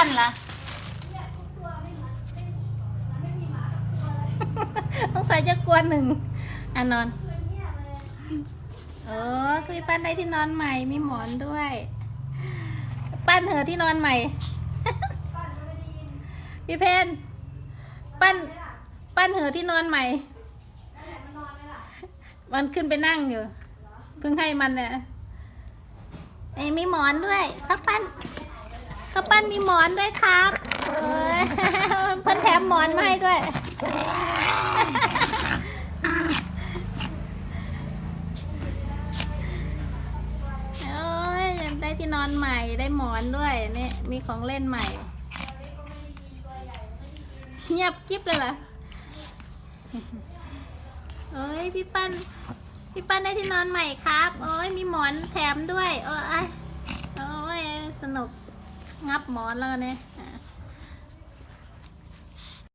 ปั้นล่ะต้องใส่จะกลัวหนึ่งอะนอนโอ้คือปั้นได้ที่นอนใหม่มีหมอนด้วย ปั้นเหอที่นอนใหม่พี่เพนปั้น ปั้นเหอที่นอนใหม่ มันขึ้นไปนั่งอยู่ เพิ่งให้มันเนี่ยไอ้มีหมอนด้วยข้าวปั้น ข้าวปั้นมีหมอนด้วยครับเอ้ยเพิ่นแถมหมอนมาให้ด้วย โอ้ยได้ที่นอนใหม่ได้หมอนด้วยนี่มีของเล่นใหม่ เงียบกิ๊บเลยเหรอเอ้ยพี่ปั้นพี่ปั้นได้ที่นอนใหม่ครับ โอ้ยมีหมอนแถมด้วย โอ้ยโอ้ยสนุก งับหมอนแล้วเนี่ย